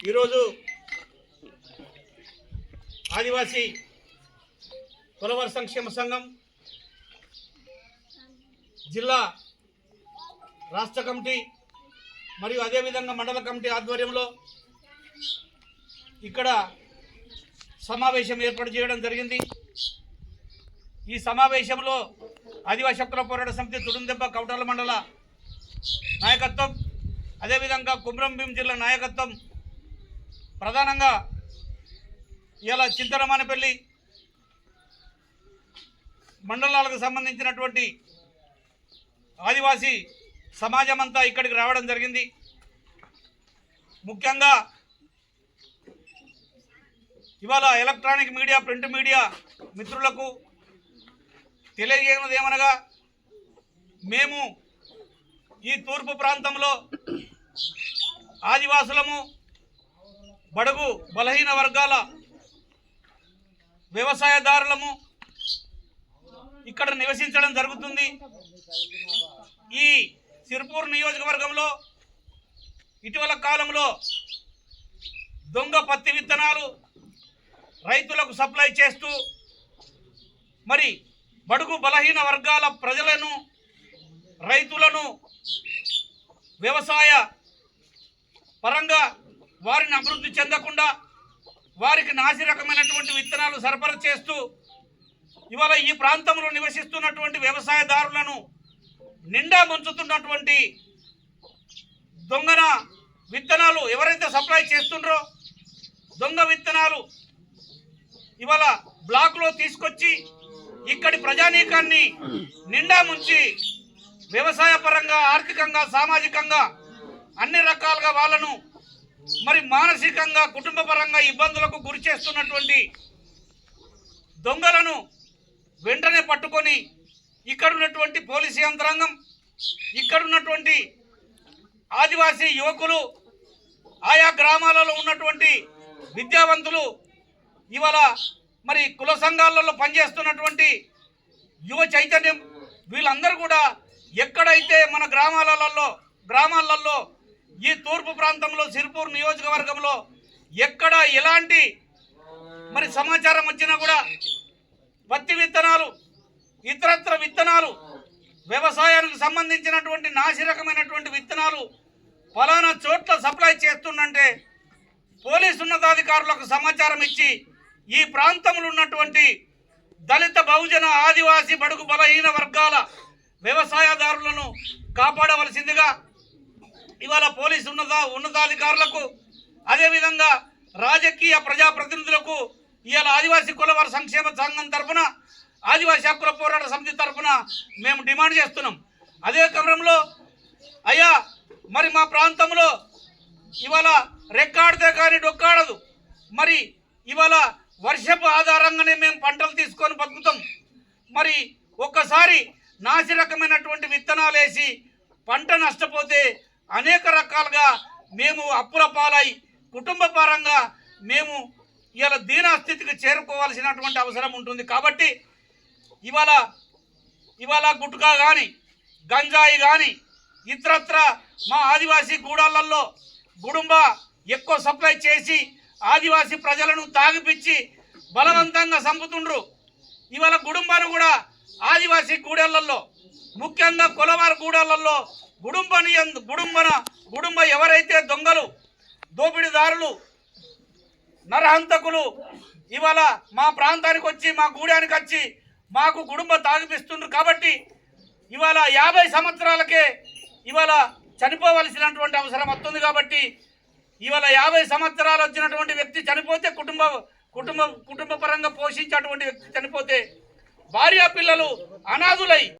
ఈరోజు ఆదివాసీ కులవర సంక్షేమ సంఘం జిల్లా రాష్ట్ర కమిటీ మరియు అదేవిధంగా మండల కమిటీ ఆధ్వర్యంలో ఇక్కడ సమావేశం ఏర్పాటు చేయడం జరిగింది. ఈ సమావేశంలో ఆదివాసీ హక్కుల పోరాట సమితి తుడుందెబ్బ కౌటాల మండల నాయకత్వం అదేవిధంగా కుమ్రంభీం జిల్లా నాయకత్వం ప్రధానంగా ఇలా చింతరమానపల్లి మండలాలకు సంబంధించినటువంటి ఆదివాసీ సమాజం అంతా ఇక్కడికి రావడం జరిగింది. ముఖ్యంగా ఇవాళ ఎలక్ట్రానిక్ మీడియా ప్రింట్ మీడియా మిత్రులకు తెలియజేయనది ఏమనగా మేము ఈ తూర్పు ప్రాంతంలో ఆదివాసులము బడుగు బలహీన వర్గాల వ్యవసాయదారులము ఇక్కడ నివసించడం జరుగుతుంది. ఈ సిర్పూర్ నియోజకవర్గంలో ఇటీవల కాలంలో దొంగ పత్తి విత్తనాలు రైతులకు సప్లై చేస్తూ మరి బడుగు బలహీన వర్గాల ప్రజలను రైతులను వ్యవసాయ పరంగా వారిని అభివృద్ధి చెందకుండా వారికి నాసి రకమైనటువంటి విత్తనాలు సరఫరా చేస్తూ ఇవాళ ఈ ప్రాంతంలో నివసిస్తున్నటువంటి వ్యవసాయదారులను నిండా ముంచుతున్నటువంటి దొంగన విత్తనాలు ఎవరైతే సప్లై చేస్తుండ్రో దొంగ విత్తనాలు ఇవాళ బ్లాక్లో తీసుకొచ్చి ఇక్కడి ప్రజానీకాన్ని నిండా ముంచి వ్యవసాయ పరంగా ఆర్థికంగా సామాజికంగా అన్ని రకాలుగా వాళ్ళను మరి మానసికంగా కుటుంబ పరంగా ఇబ్బందులకు గురి చేస్తున్నటువంటి దొంగలను వెంటనే పట్టుకొని ఇక్కడ ఉన్నటువంటి పోలీసు యంత్రాంగం ఇక్కడ ఉన్నటువంటి ఆదివాసీ యువకులు ఆయా గ్రామాలలో ఉన్నటువంటి విద్యావంతులు ఇవాళ మరి కుల సంఘాలలో పనిచేస్తున్నటువంటి యువ చైతన్యం వీళ్ళందరూ కూడా ఎక్కడైతే మన గ్రామాలలో గ్రామాలలో ఈ తూర్పు ప్రాంతంలో సిరిపూర్ నియోజకవర్గంలో ఎక్కడ ఎలాంటి మరి సమాచారం వచ్చినా కూడా పత్తి విత్తనాలు ఇతరత్ర విత్తనాలు వ్యవసాయానికి సంబంధించినటువంటి నాసిరకమైనటువంటి విత్తనాలు ఫలానా చోట్ల సప్లై చేస్తుందంటే పోలీసు ఉన్నతాధికారులకు సమాచారం ఇచ్చి ఈ ప్రాంతంలో ఉన్నటువంటి దళిత బహుజన ఆదివాసీ బడుగు బలహీన వర్గాల వ్యవసాయదారులను కాపాడవలసిందిగా ఇవాళ పోలీసు ఉన్నత ఉన్నతాధికారులకు అదేవిధంగా రాజకీయ ప్రజాప్రతినిధులకు ఇవాళ ఆదివాసీ కులవార సంక్షేమ సంఘం తరఫున ఆదివాసీ హక్కుల పోరాట సమితి తరఫున మేము డిమాండ్ చేస్తున్నాం. అదే క్రమంలో అయ్యా మరి మా ప్రాంతంలో ఇవాళ రెక్కాడితే కానీ డొక్కాడదు. మరి ఇవాళ వర్షపు ఆధారంగానే మేము పంటలు తీసుకొని బతుకుతాం. మరి ఒక్కసారి నాసి రకమైనటువంటి విత్తనాలు వేసి పంట నష్టపోతే అనేక రకాలుగా మేము అప్పుల పాలై కుటుంబ పరంగా మేము ఇవాళ దీనస్థితికి చేరుకోవాల్సినటువంటి అవసరం ఉంటుంది. కాబట్టి ఇవాళ ఇవాళ గుట్కా కానీ గంజాయి కానీ ఇతరత్ర మా ఆదివాసీ గూడాలలో గుడుంబ ఎక్కువ సప్లై చేసి ఆదివాసీ ప్రజలను తాగిపిచ్చి బలవంతంగా చంపుతుండ్రు. ఇవాళ గుడుంబాను కూడా ఆదివాసీ గూడెళ్ళలో ముఖ్యంగా కొలవారి గూడెళ్ళలో గుడుంబని గుడుంబన గుడుంబ ఎవరైతే దొంగలు దోపిడీదారులు నరహంతకులు ఇవాళ మా ప్రాంతానికి వచ్చి మా గూడానికి వచ్చి మాకు కుటుంబ తాగిపిస్తుండ్రు కాబట్టి ఇవాళ యాభై సంవత్సరాలకే ఇవాళ చనిపోవలసినటువంటి అవసరం వస్తుంది కాబట్టి ఇవాళ యాభై సంవత్సరాలు వచ్చినటువంటి వ్యక్తి చనిపోతే కుటుంబ కుటుంబ కుటుంబ పరంగా పోషించేటువంటి వ్యక్తి చనిపోతే భార్య పిల్లలు అనాథులై